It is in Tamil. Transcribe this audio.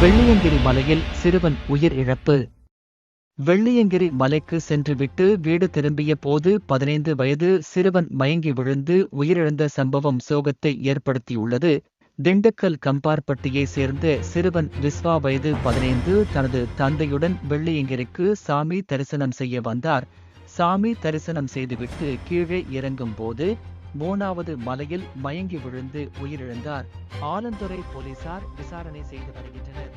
வெள்ளியங்கிரி மலையில் சிறுவன் உயிர் இழப்பு. வெள்ளியங்கிரி மலைக்கு சென்றுவிட்டு வீடு திரும்பிய போது பதினைந்து வயது சிறுவன் மயங்கி விழுந்து உயிரிழந்த சம்பவம் சோகத்தை ஏற்படுத்தியுள்ளது. திண்டுக்கல் கம்பார்பட்டியை சேர்ந்த சிறுவன் விஸ்வா வயது பதினைந்து தனது தந்தையுடன் வெள்ளியங்கிரிக்கு சாமி தரிசனம் செய்ய வந்தார். சாமி தரிசனம் செய்துவிட்டு கீழே இறங்கும் போது மூணாவது மலையில் மயங்கி விழுந்து உயிரிழந்தார். ஆலந்துறை போலீசார் விசாரணை செய்து வருகின்றனர்.